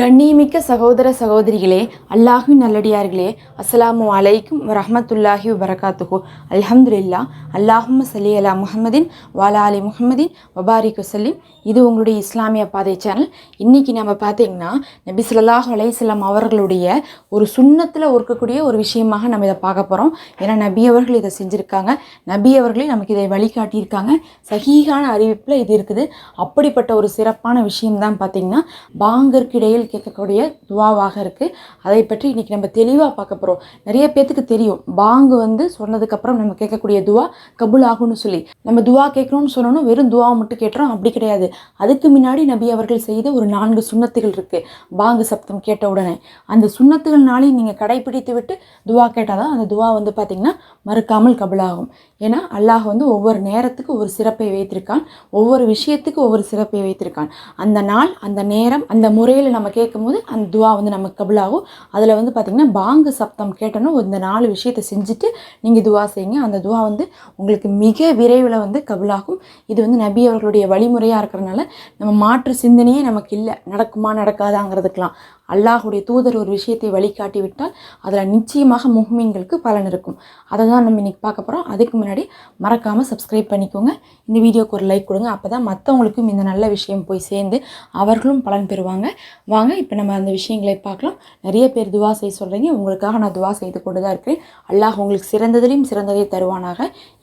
கண்ணியமிக்க சகோதர சகோதரிகளே அல்லாஹ்வின் நல்லடியார்களே அஸ்ஸலாமு அலைக்கும் வரஹ்மத்துல்லாஹி வபரகாத்துஹு. அல்ஹம்துலில்லா அல்லாஹும் சலி அலா முஹம்மதின் வாலா அலி முஹம்மதின் வபாரிக் வசல்லிம் இது உங்களுடைய இஸ்லாமிய பாதை சேனல். இன்றைக்கி நம்ம பார்த்தீங்கன்னா நபி ஸல்லல்லாஹு அலைஹி அவர்களுடைய ஒரு சுண்ணத்தில் இருக்கக்கூடிய ஒரு விஷயமாக நம்ம இதை பார்க்க போகிறோம் ஏன்னா நபி அவர்கள் இதை செஞ்சுருக்காங்க. நபி அவர்களே நமக்கு இதை வழிகாட்டியிருக்காங்க. சகீகான அறிவிப்பில் இது இருக்குது. அப்படிப்பட்ட ஒரு சிறப்பான விஷயம் தான் பார்த்தீங்கன்னா பாங்கருக்கு இடையில் கேட்கக்கூடிய துவாவாக இருக்குது அதை பற்றி இன்றைக்கி நம்ம தெளிவாக பார்க்க போகிறோம் நிறைய பேத்துக்கு தெரியும். பாங்கு வந்து சொன்னதுக்கப்புறம் நம்ம கேட்கக்கூடிய துவா கபுல் ஆகும்னு சொல்லி. நம்ம துவா கேட்குறோம்னு சொன்னோம் வெறும் துவா மட்டும் கேட்டுறோம் அப்படி கிடையாது. அதுக்கு முன்னாடி நபி அவர்கள் செய்த ஒரு நான்கு சுண்ணத்துகள் இருக்குது பாங்கு சப்தம் கேட்ட உடனே. அந்த சுண்ணத்துகள்னாலையும் நீங்கள் கடைப்பிடித்து விட்டு துவா கேட்டால் தான் அந்த துவா வந்து பார்த்திங்கன்னா மறுக்காமல் கபுலாகும். ஏன்னா அல்லாஹ் வந்து ஒவ்வொரு நேரத்துக்கு ஒரு சிறப்பை வைத்திருக்கான். ஒவ்வொரு விஷயத்துக்கு ஒவ்வொரு சிறப்பை வைத்திருக்கான். அந்த நாள் அந்த நேரம் அந்த முறையில் நம்ம கேட்கும்போது அந்த துவா வந்து நமக்கு கபுலாகும். அதில் வந்து பார்த்திங்கன்னா பாங்கு சப்தம் கேட்டணும் இந்த நாலு விஷயத்தை செஞ்சுட்டு நீங்கள் துவா செய்யுங்க. அந்த துவா வந்து உங்களுக்கு மிக விரைவில் வந்து கபுலாகும். இது வந்து நபி அவர்களுடைய வழிமுறையாக இருக்கிறனால நம்ம மாற்று சிந்தனையே நமக்கு இல்லை. நடக்குமா நடக்காதாங்கிறதுக்கெலாம் அல்லாஹுடைய தூதர் ஒரு விஷயத்தை வழிகாட்டி விட்டால் அதில் நிச்சயமாக முஹ்மீன்களுக்கு பலன் இருக்கும். அதை தான் நம்ம இன்றைக்கி பார்க்க போகிறோம் அதுக்கு முன்னாடி மறக்காமல் சப்ஸ்கிரைப் பண்ணிக்கோங்க. இந்த வீடியோக்கு ஒரு லைக் கொடுங்க. அப்போ தான் மற்றவங்களுக்கும் இந்த நல்ல விஷயம் போய் சேர்ந்து அவர்களும் பலன் பெறுவாங்க. வாங்க இப்போ நம்ம அந்த விஷயங்களை பார்க்கலாம். நிறைய பேர் துவா செய்ய சொல்கிறீங்க உங்களுக்காக நான் துவா செய்து கொண்டு தான் இருக்கிறேன். அல்லாஹ் உங்களுக்கு சிறந்ததிலையும் சிறந்ததை தருவானாக.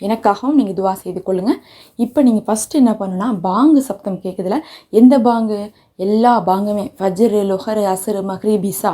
எனக்காகவும் நீங்கள் துவா செய்து கொள்ளுங்கள் இப்போ நீங்கள் ஃபஸ்ட்டு என்ன பண்ணுன்னா பாங்கு சப்தம் கேட்குதுல எந்த பாங்கு? எல்லா பாங்குமே ஃபஜ்ரு லுஹரு அசுரு மஹ்ரி பிசா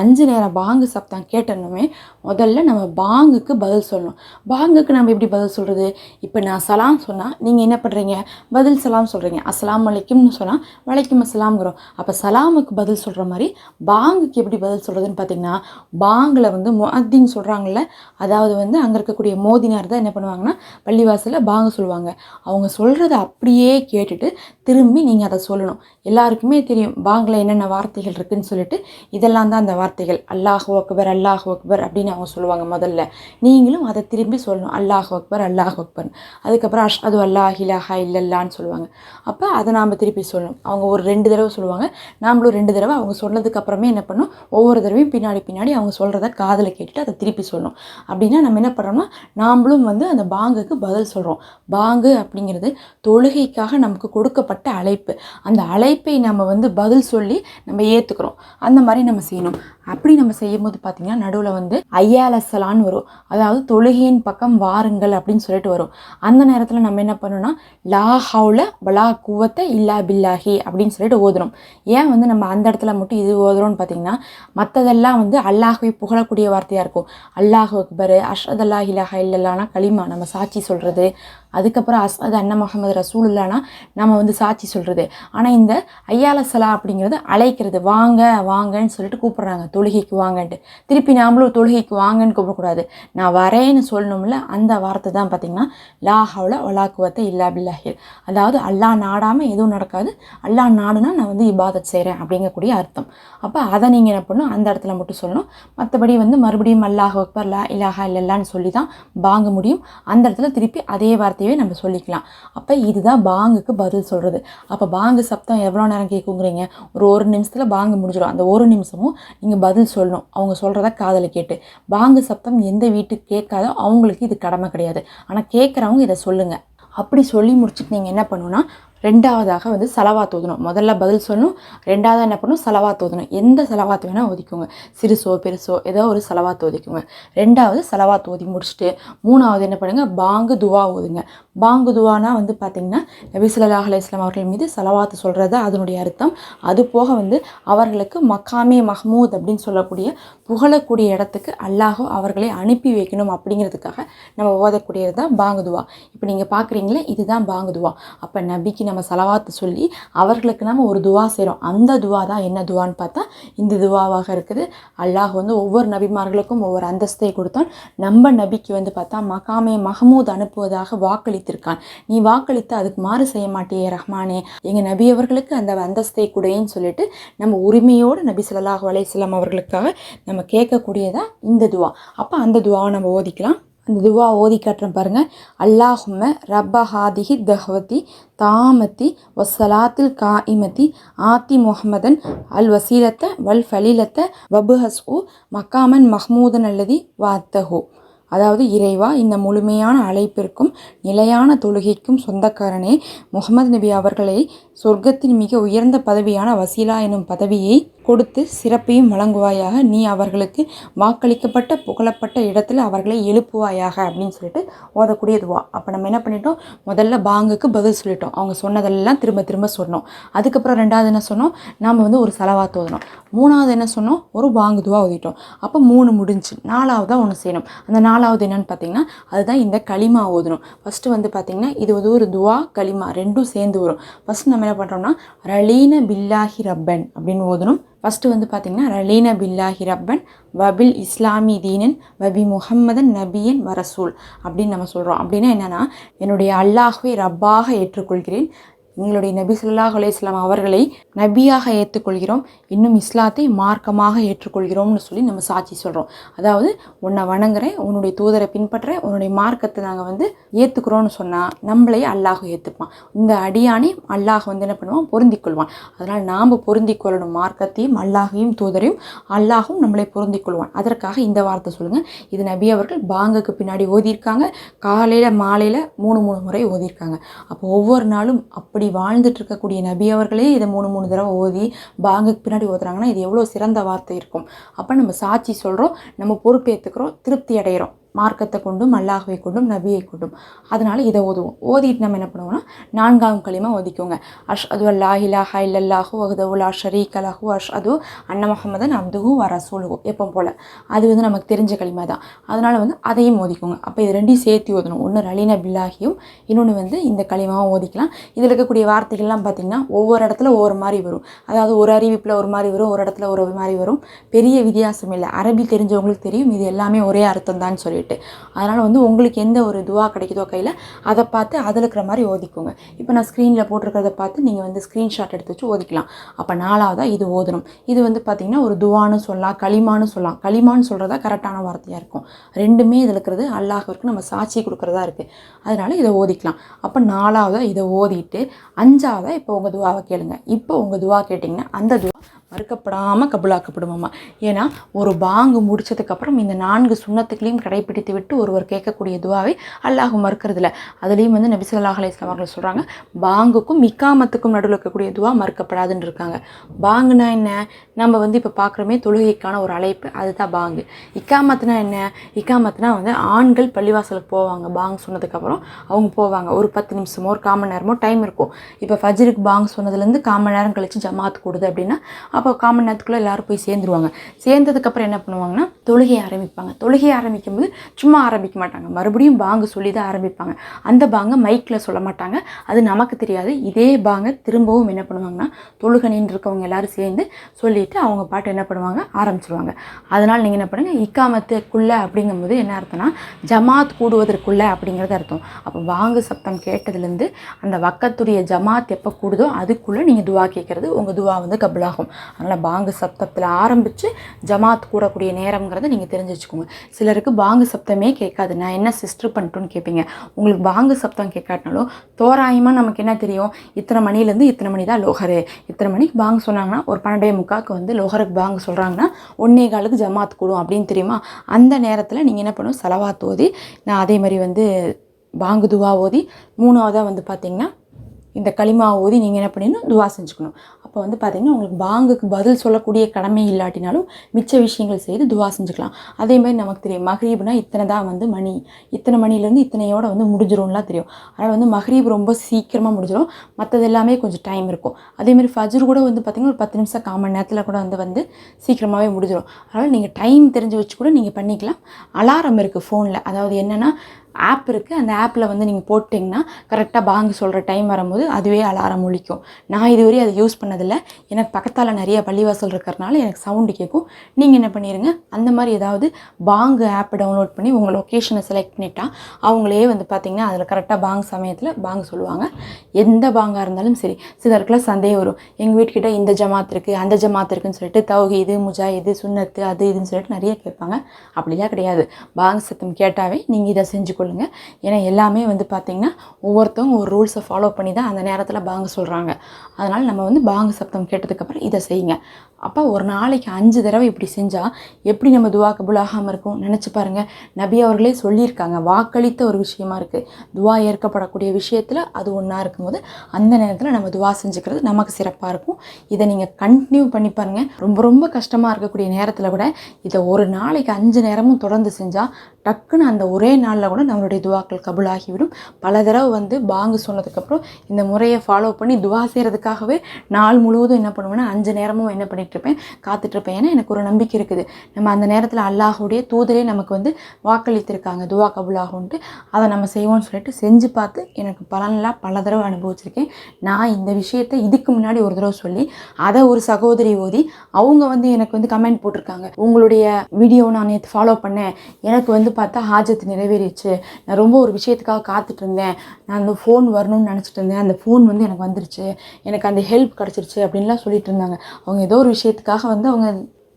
அஞ்சு நேரம் பாங்கு சப்தம் கேட்டனுமே முதல்ல நம்ம பாங்குக்கு பதில் சொல்லணும். பாங்குக்கு நம்ம எப்படி பதில் சொல்கிறது இப்போ நான் சலாம் சொன்னால் நீங்கள் என்ன பண்ணுறீங்க பதில் சலாம் சொல்கிறீங்க அஸ்லாம் வலைக்கும்னு சொன்னால் வலைக்கும் அஸ்லாம்ங்கிறோம் அப்போ சலாமுக்கு பதில் சொல்கிற மாதிரி பாங்குக்கு எப்படி பதில் சொல்கிறதுன்னு பார்த்தீங்கன்னா பாங்கில் வந்து முஅத்தின் சொல்கிறாங்கல்ல அதாவது வந்து அங்கே இருக்கக்கூடிய மோதினார் தான் என்ன பண்ணுவாங்கன்னா பள்ளிவாசலில் பாங்கு சொல்லுவாங்க. அவங்க சொல்கிறத அப்படியே கேட்டுட்டு திரும்பி நீங்கள் அதை சொல்லணும். எல்லாருக்குமே தெரியும் பாங்கில் என்னென்ன வார்த்தைகள் இருக்குதுன்னு சொல்லிட்டு. இதெல்லாம் தான் அந்த வார்த்தைகள் அல்லாஹ் அக்பர் அல்லாஹ் அக்பர் அப்படின்னு அவங்க சொல்லுவாங்க முதல்ல. நீங்களும் அதை திரும்பி சொல்லணும். அல்லாஹ் அக்பர் அல்லாஹ் அக்பர் அதுக்கப்புறம் அஷ் அது அல்லாஹ் இலாஹா இல்லல்லான்னு சொல்லுவாங்க. அப்போ அதை நாம் திருப்பி சொல்லணும். அவங்க ஒரு ரெண்டு தடவை சொல்லுவாங்க. நாமளும் ரெண்டு தடவை அவங்க சொன்னதுக்கப்புறமே என்ன பண்ணணும்? ஒவ்வொரு தடவையும் பின்னாடி பின்னாடி அவங்க சொல்கிறத காதில் கேட்டுட்டு அதை திருப்பி சொல்லணும். அப்படின்னா நம்ம என்ன பண்ணுறோம்னா நாமளும் வந்து அந்த பாங்குக்கு பதில் சொல்கிறோம் பாங்கு அப்படிங்கிறது தொழுகைக்காக நமக்கு கொடுக்கப்பட்ட அழைப்பு. அந்த அழைப்பை நம்ம வந்து பதில் சொல்லி நம்ம ஏற்றுக்கிறோம் அந்த மாதிரி நம்ம செய்யணும். அப்படி நம்ம செய்யும்போது பார்த்திங்கன்னா நடுவில் வந்து ஐயாலசலான்னு வரும். அதாவது தொழுகையின் பக்கம் வாருங்கள் அப்படின்னு சொல்லிட்டு வரும். அந்த நேரத்தில் நம்ம என்ன பண்ணோம்னா லா ஹவுல பலா குவத்தை இல்லா பில்லாஹி அப்படின்னு சொல்லிட்டு ஓதுறோம் ஏன் வந்து நம்ம அந்த இடத்துல மட்டும் இது ஓதுறோம்னு பார்த்தீங்கன்னா மற்றதெல்லாம் வந்து அல்லாஹுவை புகழக்கூடிய வார்த்தையாக இருக்கும். அல்லாஹ் அக்பர் அஷ்ரத் அல்லாஹ் இலாஹா இல்லல்லானா களிமா நம்ம சாட்சி சொல்கிறது அதுக்கப்புறம் அஸ்மது அண்ணா முகமது ரசூல் இல்லானா நம்ம வந்து சாட்சி சொல்கிறது ஆனால் இந்த ஐயாலசலா அப்படிங்கிறது அழைக்கிறது. வாங்க வாங்கன்னு சொல்லிட்டு கூப்பிட்றாங்க. தொழுகைக்கு வாங்கன்ட்டு. திருப்பி நாமளும் தொழுகைக்கு வாங்கன்னு கூப்பிடக்கூடாது. நான் வரேன்னு சொல்லணும்ல அந்த வார்த்தை தான் பார்த்திங்கன்னா லா ஹவுல ஒலாக்குவத்தை இல்லா பில்லாஹில் அதாவது அல்லாஹ் நாடாமல் எதுவும் நடக்காது. அல்லாஹ் நாடுனா நான் வந்து இபாதத் செய்கிறேன் அப்படிங்கக்கூடிய அர்த்தம். அப்போ அதை நீங்கள் என்ன பண்ணணும்? அந்த இடத்துல மட்டும் சொல்லணும். மற்றபடி வந்து மறுபடியும் அல்லாஹ் அக்பர் லா இலாஹா இல்லல்லான்னு சொல்லி தான் வாங்க முடியும். அந்த இடத்துல திருப்பி அதே வார்த்தை வார்த்தையவே நம்ம சொல்லிக்கலாம். அப்போ இதுதான் பாங்குக்கு பதில் சொல்கிறது அப்போ பாங்கு சப்தம் எவ்வளோ நேரம் கேட்குங்கிறீங்க ஒரு ஒரு நிமிஷத்தில் பாங்கு முடிஞ்சிடும். அந்த ஒரு நிமிஷமும் நீங்கள் பதில் சொல்லணும். அவங்க சொல்கிறத காதலை கேட்டு. பாங்கு சப்தம் எந்த வீட்டுக்கு கேட்காதோ அவங்களுக்கு இது கடமை கிடையாது. ஆனால் கேட்குறவங்க இதை சொல்லுங்கள் அப்படி சொல்லி முடிச்சுட்டு நீங்கள் என்ன பண்ணுன்னா ரெண்டாவதாக வந்து செலவா தோதணும் முதல்ல பதில் சொல்லணும் ரெண்டாவதாக என்ன பண்ணணும்? செலவா தோதணும் எந்த செலவாத்து வேணால் ஒதுக்குங்க. சிறுசோ பெருசோ ஏதோ ஒரு செலவாத் தோதிக்குங்க. ரெண்டாவது செலவாத் ஓதி முடிச்சுட்டு மூணாவது என்ன பண்ணுங்கள் பாங்கு துவா ஓதுங்க. பாங்கு துவானா வந்து பார்த்திங்கன்னா நபி ஸல்லல்லாஹு அலைஹி அவர்கள் மீது செலவாத்து சொல்கிறது அதனுடைய அர்த்தம். அது போக வந்து அவர்களுக்கு மக்காமே மஹமூத் அப்படின்னு சொல்லக்கூடிய புகழக்கூடிய இடத்துக்கு அல்லாஹோ அவர்களை அனுப்பி வைக்கணும் அப்படிங்கிறதுக்காக நம்ம ஓதக்கூடியது தான் பாங்கு துவா. இப்போ நீங்கள் பார்க்குறீங்களே இதுதான் பாங்கு துவா. அப்போ நபிக்கு நம்ம செலவாத்து சொல்லி அவர்களுக்கு நம்ம ஒரு துவா செய்கிறோம் அந்த துவா தான் என்ன துவான்னு பார்த்தா இந்த துவாவாக இருக்குது. அல்லாஹ் வந்து ஒவ்வொரு நபிமார்களுக்கும் ஒவ்வொரு அந்தஸ்தை கொடுத்தான். நம்ம நபிக்கு வந்து பார்த்தா மகாமே மஹமூத் அனுப்புவதாக வாக்களித்திருக்கான். நீ வாக்களித்து அதுக்கு மாறு செய்ய மாட்டேயே ரஹ்மானே. எங்கள் நபி அவர்களுக்கு அந்த அந்தஸ்தை கொடுன்னு சொல்லிட்டு நம்ம உரிமையோடு நபி ஸல்லல்லாஹு அலைஹி அவர்களுக்காக நம்ம கேட்கக்கூடியதாக இந்த துவா. அப்போ அந்த துவாவை நம்ம ஓதிக்கலாம். அந்த துவா ஓதி காட்டுறேன் பாருங்கள் அல்லாஹும ரப்ப ஹாதிஹி தஹவதி தாமத்தி வசலாத்தில் இமதி ஆத்தி முஹம்மதன் அல் வசீலத்த வல் ஃபலீலத்த வபுஹஸ்உ மக்காமன் மஹ்மூதன் அல்லதி வாத்தஹு. அதாவது இறைவா இந்த முழுமையான அழைப்பிற்கும் நிலையான தொழுகைக்கும் சொந்தக்காரனே முகமது நபி அவர்களை சொர்க்கத்தின் மிக உயர்ந்த பதவியான வசீலா எனும் பதவியை கொடுத்து சிறப்பையும் வழங்குவாயாக. நீ அவர்களுக்கு வாக்களிக்கப்பட்ட புகழப்பட்ட இடத்துல அவர்களை எழுப்புவாயாக அப்படின்னு சொல்லிட்டு ஓதக்கூடிய துவா. அப்போ நம்ம என்ன பண்ணிட்டோம்? முதல்ல பாங்குக்கு பதில் சொல்லிட்டோம். அவங்க சொன்னதெல்லாம் திரும்ப திரும்ப சொன்னோம். அதுக்கப்புறம் ரெண்டாவது என்ன சொன்னோம்? நாம் வந்து ஒரு செலவாத்து ஓதணும். மூணாவது என்ன சொன்னோம்? ஒரு பாங்கு துவா ஓதிட்டோம். அப்போ மூணு முடிஞ்சு நாலாவதாக ஒன்று செய்யணும். அந்த நாலாவது என்னென்னு பார்த்தீங்கன்னா அதுதான் இந்த களிமா ஓதணும். ஃபஸ்ட்டு வந்து பார்த்திங்கன்னா இது வந்து ஒரு துவா களிமா ரெண்டும் சேர்ந்து வரும். ஃபஸ்ட் நம்ம என்ன பண்ணுறோம்னா ரலீன பில்லாஹி ரப்பன் அப்படின்னு ஓதணும். ஃபஸ்ட்டு வந்து பார்த்திங்கன்னா ரலீன பில்லாஹி ரப்பன் வபில் இஸ்லாமி தீனன் வபி முஹம்மதன் நபியன் வரசூல் அப்படின்னு நம்ம சொல்கிறோம் அப்படின்னா என்னென்னா என்னுடைய அல்லாஹுவை ரப்பாக ஏற்றுக்கொள்கிறேன். எங்களுடைய நபி சொல்லாஹ் அலைஹி அவர்களை நபியாக ஏற்றுக்கொள்கிறோம். இன்னும் இஸ்லாத்தை மார்க்கமாக ஏற்றுக்கொள்கிறோம்னு சொல்லி நம்ம சாட்சி சொல்கிறோம் அதாவது உன்னை வணங்குறேன் உன்னுடைய தூதரை பின்பற்றுறேன் உன்னுடைய மார்க்கத்தை நாங்கள் வந்து ஏற்றுக்கிறோன்னு சொன்னால் நம்மளையே அல்லாஹ் ஏற்றுப்பான் இந்த அடியானே அல்லாஹ் வந்து என்ன பண்ணுவான்? பொருந்திக்கொள்வான். அதனால் நாம் பொருந்திக் கொள்ளணும் மார்க்கத்தையும் அல்லாஹையும் தூதரையும் அல்லாஹும் நம்மளை பொருந்திக் கொள்வான் அதற்காக இந்த வார்த்தை சொல்லுங்கள் இது நபி அவர்கள் பாங்குக்கு பின்னாடி ஓதியிருக்காங்க. காலையில் மாலையில் மூணு மூணு முறை ஓதியிருக்காங்க. அப்போ ஒவ்வொரு நாளும் அப்படி வாழ்ந்துட்டு இருக்கக்கூடிய நபி அவர்களே இதை மூணு மூணு தடவை ஓதி பாங்குக்கு பின்னாடி ஓதுறாங்கன்னா இது எவ்வளோ சிறந்த வார்த்தை இருக்கும். அப்போ நம்ம சாட்சி சொல்கிறோம் நம்ம பொறுப்பேற்றுக்கிறோம் திருப்தி அடைகிறோம் மார்க்கத்தை கொண்டும் அல்லாஹுவை கொண்டும் நபியை கொண்டும். அதனால் இதை ஓதுவோம். ஓதிட்டு நம்ம என்ன பண்ணுவோம்னா நான்காம் களிமா ஓதிக்கோங்க. அஷ் அது அல்லா இலாஹா இல்லல்லாஹு வஹதவுலா ஷரீக் அலஹு அஷ் அது அன்ன முகமதன் அப்துஹு வ எப்போ போல். அது வந்து நமக்கு தெரிஞ்ச களிமா தான். அதனால் வந்து அதையும் ஓதிக்கோங்க. அப்போ இது ரெண்டையும் சேர்த்து ஓதணும். ஒன்று ரலீன பில்லாகியும் இன்னொன்று வந்து இந்த களிமாவும் ஓதிக்கலாம். இதில் இருக்கக்கூடிய வார்த்தைகள்லாம் பார்த்திங்கன்னா ஒவ்வொரு இடத்துல ஒவ்வொரு மாதிரி வரும். அதாவது ஒரு அறிவிப்பில் ஒரு மாதிரி வரும் ஒரு இடத்துல ஒரு மாதிரி வரும். பெரிய வித்தியாசம் இல்லை. அரபி தெரிஞ்சவங்களுக்கு தெரியும். இது எல்லாமே ஒரே அர்த்தம் தான் சொல்லிட்டு. அதனால் வந்து உங்களுக்கு எந்த ஒரு துவா கிடைக்குதோ கையில் அதை பார்த்து அதில் இருக்கிற மாதிரி ஓதிக்கோங்க. இப்போ நான் ஸ்க்ரீனில் போட்டிருக்கிறத பார்த்து நீங்கள் வந்து ஸ்க்ரீன்ஷாட் எடுத்து வச்சு ஓதிக்கலாம். அப்போ நாலாவதாக இது ஓதணும். இது வந்து பார்த்திங்கன்னா ஒரு துவான்னு சொல்லலாம் களிமான்னு சொல்லலாம். களிமான்னு சொல்கிறதா கரெக்டான வார்த்தையாக இருக்கும். ரெண்டுமே இதில் இருக்கிறது அல்லாஹ்விற்கு நம்ம சாட்சி கொடுக்குறதா இருக்குது அதனால் இதை ஓதிக்கலாம். அப்போ நாலாவதாக இதை ஓதிட்டு அஞ்சாவதாக இப்போ உங்கள் துவாவை கேளுங்க. இப்போ உங்கள் துவா கேட்டிங்கன்னா அந்த துவா மறுக்கப்படாமல் கபுலாக்கப்படுமாம்மா ஏன்னா ஒரு பாங்கு முடிச்சதுக்கப்புறம் இந்த நான்கு சுண்ணத்துக்களையும் கடைப்பிடித்து விட்டு ஒருவர் கேட்கக்கூடிய துவாவை அல்லாஹ் மறுக்கிறதுல அதுலேயும் வந்து நபிசல்லாஹ் ஸல்லல்லாஹு அலைஹி அவர்கள் சொல்கிறாங்க பாங்குக்கும் இக்காமத்துக்கும் நடுவில் இருக்கக்கூடிய துவா மறுக்கப்படாதுன்னு இருக்காங்க. பாங்குனா என்ன? நம்ம வந்து இப்போ பார்க்குறோமே தொழுகைக்கான ஒரு அழைப்பு அதுதான் பாங்கு. இக்காமத்துனா என்ன? இக்காமத்துனா வந்து ஆண்கள் பள்ளிவாசலுக்கு போவாங்க பாங் சொன்னதுக்கப்புறம் அவங்க போவாங்க. ஒரு பத்து நிமிஷமோ ஒரு காமன் நேரமோ டைம் இருக்கும். இப்போ ஃபஜ்ருக்கு பாங் சொன்னதுலேருந்து காமன் நேரம் கழித்து ஜமாத் கூடுது அப்படின்னா அப்போ காமன் நேரத்துக்குள்ளே எல்லாரும் போய் சேர்ந்துருவாங்க. சேர்ந்ததுக்கப்புறம் என்ன பண்ணுவாங்கன்னா தொழுகையை ஆரம்பிப்பாங்க. தொழுகையை ஆரம்பிக்கும் போது சும்மா ஆரம்பிக்க மாட்டாங்க. மறுபடியும் பாங்கு சொல்லி தான் ஆரம்பிப்பாங்க. அந்த பாங்கை மைக்கில் சொல்ல மாட்டாங்க. அது நமக்கு தெரியாது. இதே பாங்கை திரும்பவும் என்ன பண்ணுவாங்கன்னா தொழுகணின்னு இருக்கவங்க எல்லாரும் சேர்ந்து சொல்லிவிட்டு அவங்க பாட்டு என்ன பண்ணுவாங்க ஆரம்பிச்சிருவாங்க. அதனால் நீங்கள் என்ன பண்ணுங்கள் இக்காமத்துக்குள்ளே அப்படிங்கும்போது என்ன அர்த்தம்னா ஜமாத் கூடுவதற்குள்ளே அப்படிங்கிறது அர்த்தம். அப்போ வாங்கு சப்தம் கேட்டதுலேருந்து அந்த வக்கத்துடைய ஜமாத் எப்போ கூடுதோ அதுக்குள்ளே நீங்கள் துவா கேட்குறது உங்கள் துவா வந்து கபுலாகும். அதனால் பாங்கு சப்தத்தில் ஆரம்பித்து ஜமாத் கூடக்கூடிய நேரம்ங்கிறத நீங்கள் தெரிஞ்சு வச்சுக்கோங்க. சிலருக்கு பாங்கு சப்தமே கேட்காது. நான் என்ன சிஸ்டர் பண்ணிட்டோன்னு கேட்பீங்க உங்களுக்கு பாங்கு சப்தம் கேட்காட்டினாலும் தோராயமாக நமக்கு என்ன தெரியும்? இத்தனை மணிலேருந்து இத்தனை மணி தான் லோகரு. இத்தனை மணிக்கு பாங்கு சொன்னாங்கன்னா ஒரு பன்னெண்டே முக்காக்கு வந்து லோகருக்கு பாங்கு சொல்கிறாங்கன்னா ஒன்னே காலுக்கு ஜமாத் கூடும் அப்படின்னு தெரியுமா? அந்த நேரத்தில் நீங்கள் என்ன பண்ணணும் செலவாத் ஓதி நான் அதே மாதிரி வந்து பாங்கு துவா ஓதி மூணாவதாக வந்து பார்த்தீங்கன்னா இந்த களிமா ஊதி நீங்கள் என்ன பண்ணிடணும்? துவா செஞ்சுக்கணும். அப்போ வந்து பார்த்தீங்கன்னா உங்களுக்கு பாங்குக்கு பதில் சொல்லக்கூடிய கடமை இல்லாட்டினாலும் மிச்ச விஷயங்கள் செய்து துவா செஞ்சுக்கலாம். அதே மாதிரி நமக்கு தெரியும் மஹ்ரீப்னா இத்தனை தான் வந்து மணி. இத்தனை மணிலேருந்து இத்தனையோட வந்து முடிஞ்சிரும்லாம் தெரியும். அதனால் வந்து மஹ்ரீப் ரொம்ப சீக்கிரமாக முடிஞ்சிடும். மற்றது எல்லாமே கொஞ்சம் டைம் இருக்கும். அதே மாதிரி ஃபஜ்ர் கூட வந்து பார்த்திங்கன்னா ஒரு பத்து நிமிஷம் கால் மணி நேரத்தில் கூட வந்து வந்து சீக்கிரமாகவே முடிஞ்சிடும். அதனால் நீங்கள் டைம் தெரிஞ்சு வச்சு கூட நீங்கள் பண்ணிக்கலாம். அலாரம் இருக்குது ஃபோனில் அதாவது என்னென்னா ஆப் இருக்குது அந்த ஆப்பில் வந்து நீங்கள் போட்டிங்கன்னா கரெக்டாக பாங்கு சொல்கிற டைம் வரும்போது அதுவே அலாரம் ஒழிக்கும் நான் இதுவரையும் அதை யூஸ் பண்ணதில்லை. எனக்கு பக்கத்தால் நிறைய பள்ளிவாசல் இருக்கிறனால எனக்கு சவுண்டு கேட்கும். நீங்கள் என்ன பண்ணிடுங்க அந்த மாதிரி ஏதாவது பாங்கு ஆப்பை டவுன்லோட் பண்ணி உங்கள் லொக்கேஷனை செலக்ட் பண்ணிட்டா அவங்களே வந்து பார்த்திங்கன்னா அதில் கரெக்டாக பாங்கு சமயத்தில் பாங்கு சொல்லுவாங்க. எந்த பாங்காக இருந்தாலும் சரி சிலருக்குலாம் சந்தேகம் வரும். எங்கள் வீட்டுக்கிட்ட இந்த ஜமாத் இருக்குது அந்த ஜமாத் இருக்குன்னு சொல்லிட்டு முஜா இது சுன்னத்து அது இதுன்னு சொல்லிட்டு நிறைய கேட்பாங்க. அப்படிலாம் கிடையாது. பாங்கு சத்தம் கேட்டாவே நீங்கள் இதை செஞ்சு கொள்ளுங்க ஏன்னா எல்லாமே வந்து பார்த்திங்கன்னா ஒவ்வொருத்தவங்க ஒரு ரூல்ஸை ஃபாலோ பண்ணி தான் அந்த நேரத்தில் பாங்கு சொல்கிறாங்க அதனால் நம்ம வந்து பாங்கு சப்தம் கேட்டதுக்கப்புறம் இதை செய்யுங்க. அப்போ ஒரு நாளைக்கு அஞ்சு தடவை இப்படி செஞ்சால் எப்படி நம்ம துவா கபுல் ஆகாமல் இருக்கும்? நினச்சி பாருங்கள் நபி அவர்களே சொல்லியிருக்காங்க. வாக்களித்த ஒரு விஷயமா இருக்குது துவா ஏற்கப்படக்கூடிய விஷயத்தில் அது ஒன்றா இருக்கும்போது அந்த நேரத்தில் நம்ம துவா செஞ்சுக்கிறது நமக்கு சிறப்பாக இருக்கும். இதை நீங்கள் கண்டினியூ பண்ணி பாருங்கள் ரொம்ப ரொம்ப கஷ்டமாக இருக்கக்கூடிய நேரத்தில் கூட இதை ஒரு நாளைக்கு அஞ்சு நேரமும் தொடர்ந்து செஞ்சால் டக்குன்னு அந்த ஒரே நாளில் கூட நம்மளுடைய துவாக்கள் கபுலாகிவிடும். பல தடவை வந்து பாங்கு சொன்னதுக்கப்புறம் இந்த முறையை ஃபாலோ பண்ணி துவா செய்கிறதுக்காகவே நாள் முழுவதும் என்ன பண்ணுவேன்னா அஞ்சு நேரமும் என்ன பண்ணிகிட்ருப்பேன் காத்துட்ருப்பேன் இருப்பேன் ஏன்னா எனக்கு ஒரு நம்பிக்கை இருக்குது. நம்ம அந்த நேரத்தில் அல்லாஹுடைய தூதரே நமக்கு வந்து வாக்களித்திருக்காங்க. துவா கபுலாகும்ன்ட்டு அதை நம்ம செய்வோம்னு சொல்லிட்டு செஞ்சு பார்த்து எனக்கு பலனெல்லாம் பல தடவை அனுபவிச்சிருக்கேன். நான் இந்த விஷயத்தை இதுக்கு முன்னாடி ஒரு தடவை சொல்லி அதை ஒரு சகோதரி ஓதி அவங்க வந்து எனக்கு வந்து கமெண்ட் போட்டிருக்காங்க. உங்களுடைய வீடியோ நான் நேற்று ஃபாலோ பண்ணேன். எனக்கு வந்து பார்த்தா ஹாஜத்து நிறைவேறிச்சு நான் ரொம்ப ஒரு விஷயத்துக்காக காத்துட்டு இருந்தேன் நான் அந்த ஃபோன் வரணும்னு நினச்சிட்டு இருந்தேன் அந்த ஃபோன் வந்து எனக்கு வந்துருச்சு. எனக்கு அந்த ஹெல்ப் கிடச்சிருச்சு அப்படின்லாம் சொல்லிட்டு இருந்தாங்க அவங்க ஏதோ ஒரு விஷயத்துக்காக வந்து அவங்க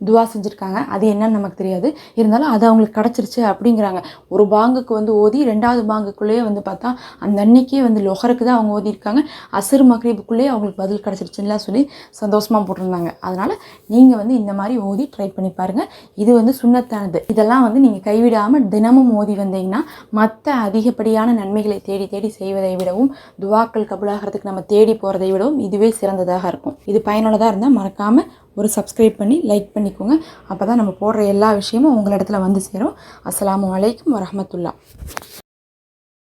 துவா செஞ்சுருக்காங்க. அது என்னன்னு நமக்கு தெரியாது. இருந்தாலும் அது அவங்களுக்கு கிடச்சிருச்சு அப்படிங்கிறாங்க. ஒரு பாங்குக்கு வந்து ஓதி ரெண்டாவது பாங்குக்குள்ளேயே வந்து பார்த்தா அந்த அன்னைக்கே வந்து லொஹருக்கு தான் அவங்க ஓதியிருக்காங்க. அசர் மக்ரீபுக்குள்ளேயே அவங்களுக்கு பதில் கிடச்சிருச்சுன்னா சொல்லி சந்தோஷமாக போட்டிருந்தாங்க. அதனால் நீங்கள் வந்து இந்த மாதிரி ஓதி ட்ரை பண்ணி பாருங்கள் இது வந்து சுண்ணத்தானது. இதெல்லாம் வந்து நீங்கள் கைவிடாமல் தினமும் ஓதி வந்தீங்கன்னா மற்ற அதிகப்படியான நன்மைகளை தேடி தேடி செய்வதை விடவும் துவாக்கள் கபுலாகிறதுக்கு நம்ம தேடி போகிறதை விடவும் இதுவே சிறந்ததாக இருக்கும். இது பயனுள்ளதாக இருந்தால் மறக்காமல் ஒரு சப்ஸ்கிரைப் பண்ணி லைக் பண்ணிக்கோங்க. அப்போ தான் நம்ம போடுற எல்லா விஷயமும் உங்களிடத்துல வந்து சேரும். அஸ்ஸலாமு அலைக்கும் வரமத்துல்லா